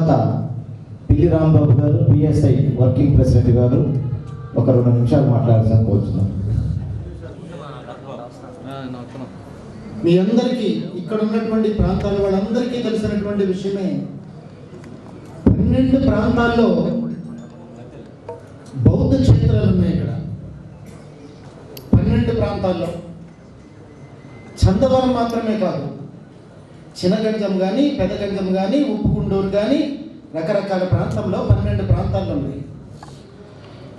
తర్వాత పిల్లి రాంబాబు గారు పిఎస్ఐ వర్కింగ్ ప్రెసిడెంట్ గారు ఒక రెండు నిమిషాలు మాట్లాడాల్సిన కోరుతున్నాను మీ అందరికీ ఇక్కడ ఉన్నటువంటి ప్రాంతాల వాళ్ళందరికీ తెలిసినటువంటి విషయమే పన్నెండు ప్రాంతాల్లో బౌద్ధ క్షేత్రాలు ఉన్నాయి ఇక్కడ. పన్నెండు ప్రాంతాల్లో. చందవరం మాత్రమే కాదు చిన్న చినగంజం కానీ పెద్ద పెదగంజం కానీ ఉప్పుగుండూరు కానీ రకరకాల ప్రాంతంలో పన్నెండు ప్రాంతాల్లో ఉన్నాయి.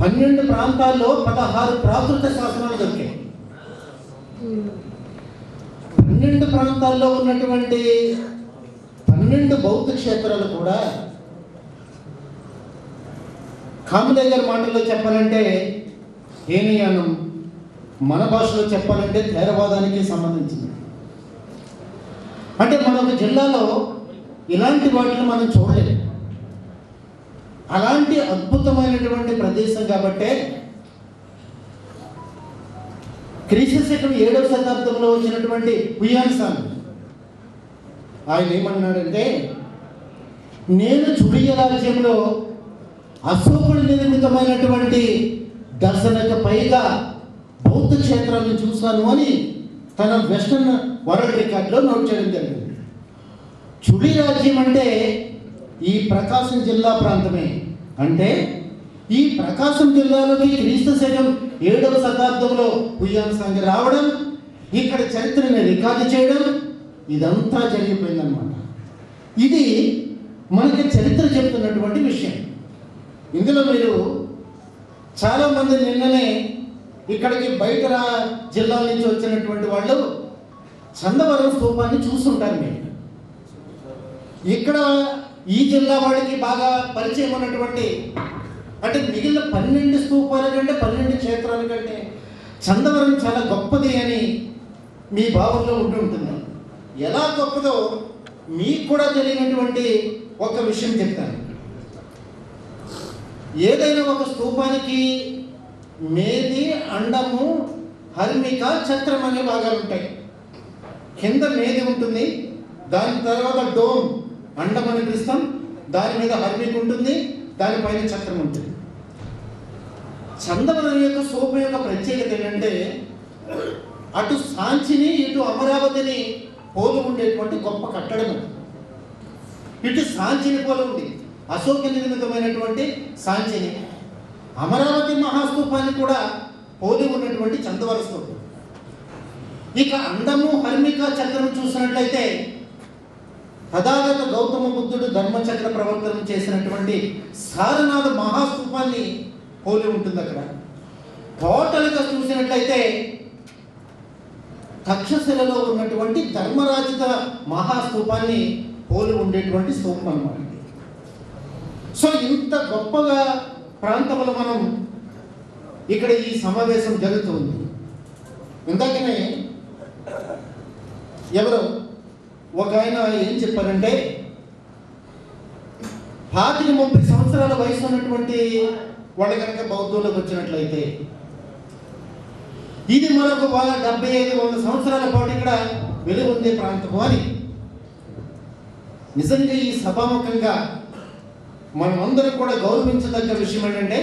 పన్నెండు ప్రాంతాల్లో పదహారు ప్రాకృత శాసనాలు దొరికాయి. పన్నెండు ప్రాంతాల్లో ఉన్నటువంటి పన్నెండు బౌద్ధ క్షేత్రాలు కూడా కామలయ్య గారి మాటల్లో చెప్పాలంటే హేనియానం మన భాషలో చెప్పాలంటే థేరవాదానికి సంబంధించింది. అంటే మన జిల్లాలో ఇలాంటి వాటిని మనం చూడలేదు. అలాంటి అద్భుతమైనటువంటి ప్రదేశం కాబట్టే క్రీస్తు శకం ఏడవ శతాబ్దంలో వచ్చినటువంటి హుయాన్ ఆయన ఏమన్నాడంటే నేను చుడియ రాజ్యంలో అశోకుడు నిర్మితమైనటువంటి దర్శనకు పైగా బౌద్ధ క్షేత్రాన్ని చూశాను అని తన వెస్టర్న్ వరల్డ్ రికార్డులో నోట్ చేయడం జరిగింది. చుడి రాజ్యం అంటే ఈ ప్రకాశం జిల్లా ప్రాంతమే. అంటే ఈ ప్రకాశం జిల్లాలోకి క్రీస్తు శకం ఏడవ శతాబ్దంలో హుయాన్ సంఘ రావడం ఇక్కడ చరిత్రని రికార్డు చేయడం ఇదంతా జరిగిపోయిందన్నమాట. ఇది మనకి చరిత్ర చెప్తున్నటువంటి విషయం. ఇందులో మీరు చాలామంది నిన్ననే ఇక్కడికి బయట జిల్లాల నుంచి వచ్చినటువంటి వాళ్ళు చందవరం స్థూపాన్ని చూస్తుంటారు మీరు. ఇక్కడ ఈ జిల్లా వాళ్ళకి బాగా పరిచయం ఉన్నటువంటి అంటే మిగిలిన పన్నెండు స్థూపాల కంటే పన్నెండు క్షేత్రాల కంటే చందవరం చాలా గొప్పది అని మీ భావంలో ఉండి ఉంటుంది. ఎలా గొప్పదో మీకు కూడా తెలియనటువంటి ఒక విషయం చెప్తాను. ఏదైనా ఒక స్థూపానికి మేది అండము హర్మిక చక్రం అనే భాగాలు ఉంటాయి. కింద మేది ఉంటుంది దాని తర్వాత డోమ్ అండం అని పిలుస్తాం. దాని మీద హర్మిక ఉంటుంది దానిపైన చక్రం ఉంటుంది. చందమనం యొక్క సోపు యొక్క ప్రత్యేకత ఏంటంటే అటు సాంచిని ఇటు అమరావతిని పోలు ఉండేటువంటి గొప్ప కట్టడం ఇటు సాంచిని పోలు ఉంది. అశోక నిర్మితమైనటువంటి సాంచిని. అమరావతి మహాస్తూపాన్ని కూడా పోలి ఉన్నటువంటి చందవర స్తూపం ఇక అందము హర్మిక చక్రం చూసినట్లయితే తథాగత గౌతమ బుద్ధుడు ధర్మచక్ర ప్రవర్తనం చేసినటువంటి సారనాథ మహాస్తూపాన్ని పోలి ఉంటుంది అక్కడ. టోటల్గా చూసినట్లయితే తక్షశిలలో ఉన్నటువంటి ధర్మరాజిత మహాస్తూపాన్ని పోలి ఉండేటువంటి స్తూపం అనమాట సో ఇంత గొప్పగా ప్రాంతంలో మనం ఇక్కడ ఈ సమావేశం జరుగుతుంది. ఇందాకనే ఎవరు ఒక ఆయన ఏం చెప్పారంటే పాతిక ముప్పై సంవత్సరాల వయసు ఉన్నటువంటి వాళ్ళు కనుక బౌద్ధంలోకి వచ్చినట్లయితే ఇది మరొక బాగా డెబ్బై ఐదు వంద సంవత్సరాల పాటు ఇక్కడ వెలుగొందే ప్రాంతము అని. నిజంగా ఈ సభాముఖంగా మనమందరం కూడా గౌరవించదగ్గ విషయం ఏంటంటే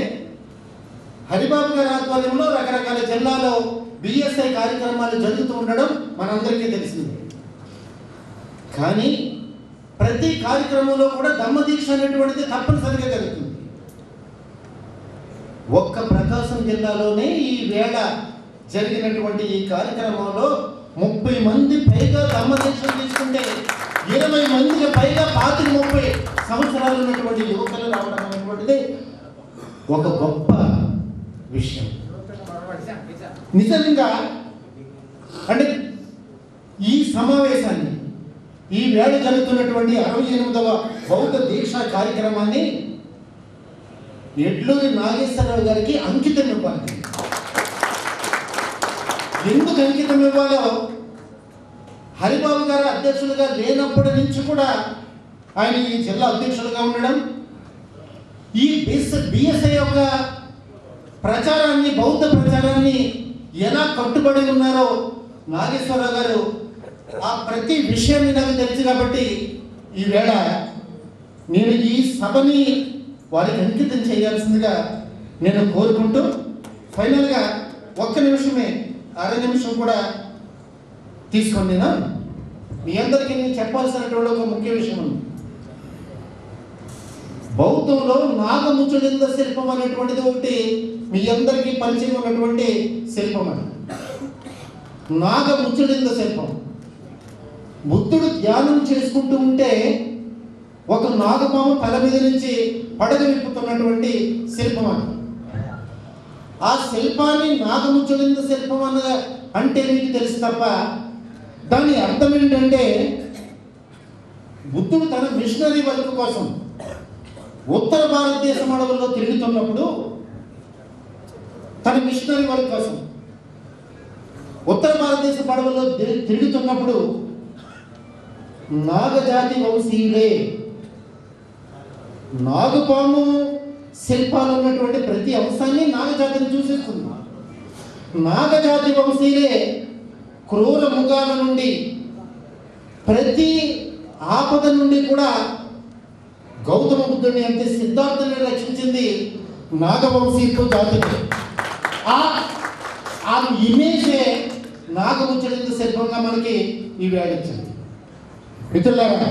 హరిబాబు గారి ఆధ్వర్యంలో రకరకాల జిల్లాలో బిఎస్ఐ కార్యక్రమాలు జరుగుతూ ఉండడం మనందరికీ తెలిసింది. కానీ ప్రతి కార్యక్రమంలో కూడా దమ్మదీక్ష అనేటువంటిది తప్పనిసరిగా జరుగుతుంది. ఒక్క ప్రకాశం జిల్లాలోనే ఈ వేళ జరిగినటువంటి ఈ కార్యక్రమంలో ముప్పై మంది పైగా దమ్మదీక్ష తీసుకుంటే ఇరవై మందికి పైగా పాతి ముప్పై సంవత్సరాలు ఉన్నటువంటి యువకులు రావడం అనేటువంటిది ఒక గొప్ప విషయం. నిజంగా అంటే ఈ సమావేశాన్ని ఈ వేళ జరుగుతున్నటువంటి అరవై ఎనిమిదవ బౌద్ధ దీక్షా కార్యక్రమాన్ని ఎడ్లూరి నాగేశ్వరరావు గారికి అంకితం ఇవ్వాలి. ఎందుకు అంకితం ఇవ్వాలో హరిబాబు గారు అధ్యక్షులుగా లేనప్పటి నుంచి కూడా ఆయన ఈ జిల్లా అధ్యక్షుడుగా ఉండడం ఈ బిఎస్ బిఎస్ఐ యొక్క ప్రచారాన్ని బౌద్ధ ప్రచారాన్ని ఎలా కట్టుబడి ఉన్నారో నాగేశ్వరరావు గారు ఆ ప్రతి విషయాన్ని నాకు తెలుసు కాబట్టి ఈవేళ నేను ఈ సభని వారికి అంకితం చేయాల్సిందిగా నేను కోరుకుంటూ ఫైనల్గా ఒక్క నిమిషమే అర నిమిషం కూడా తీసుకోండి నేను మీ అందరికీ నేను చెప్పాల్సినటువంటి ఒక ముఖ్య విషయం ఉంది. బౌద్ధంలో నాగముచులింద శిల్పం అనేటువంటిది ఒకటి. మీ అందరికీ పరిచయం ఉన్నటువంటి శిల్పం అది. నాగముచులింద శిల్పం. బుద్ధుడు ధ్యానం చేసుకుంటూ ఉంటే ఒక నాగపాము తల మీద నుంచి పడగ విప్పుతున్నటువంటి శిల్పం అది. ఆ శిల్పాన్ని నాగముచులింద శిల్పం అన్న అంటే మీకు తెలుసు తప్ప దాని అర్థం ఏంటంటే బుద్ధుడు తన మిషనరీ వర్క్ కోసం ఉత్తర భారతదేశం అడవుల్లో తిరుగుతున్నప్పుడు తన మిషనరీ వర్క్ కోసం ఉత్తర భారతదేశ అడవుల్లో తిరుగుతున్నప్పుడు నాగజాతి వంశీయులే నాగుపాము శిల్పాలు ఉన్నటువంటి ప్రతి అంశాన్ని నాగజాతిని చూసేస్తుంది నాగజాతి వంశీయులే క్రూర ముఖాల నుండి ప్రతి ఆపద నుండి కూడా గౌతమ బుద్ధుడిని అంటే సిద్ధార్థుని రక్షించింది నాగవంశీపు జాతిని ఆ ఆ ఇమేజే నాగముచ్చడింది శిల్పంగా మనకి ఈ వేడించింది మిత్రులారా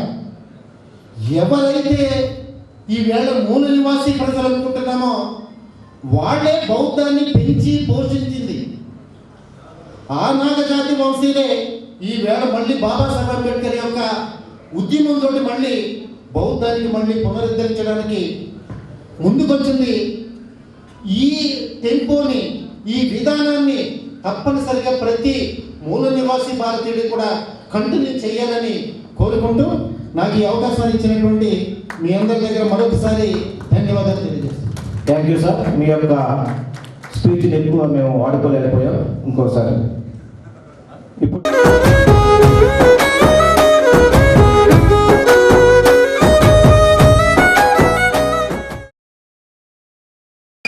ఎవరైతే ఈ వేళ మూల నివాసి ప్రజలు అనుకుంటున్నామో వాళ్ళే బౌద్ధాన్ని పెంచి పోషించింది. ఆ నాగజాతి వంశీలే ఈ వేళ మళ్ళీ బాబాసాహెబ్ అంబేద్కర్ యొక్క ఉద్యమంతో మళ్ళీ బౌద్ధానికి మళ్ళీ పునరుద్ధరించడానికి ముందుకొచ్చింది ఈ టెంపోని ఈ విధానాన్ని తప్పనిసరిగా ప్రతి మూల నివాసి భారతీయుడు కూడా కంటిన్యూ చేయాలని కోరుకుంటూ నాకు ఈ అవకాశాన్ని ఇచ్చినటువంటి మీ అందరి దగ్గర మరొకసారి ధన్యవాదాలు తెలియజేస్తాను. థ్యాంక్ యూ సార్ మీ యొక్క స్పీచ్ని ఎక్కువ మేము వాడుకోలేకపోయాం. ఇంకోసారి. ఇప్పుడు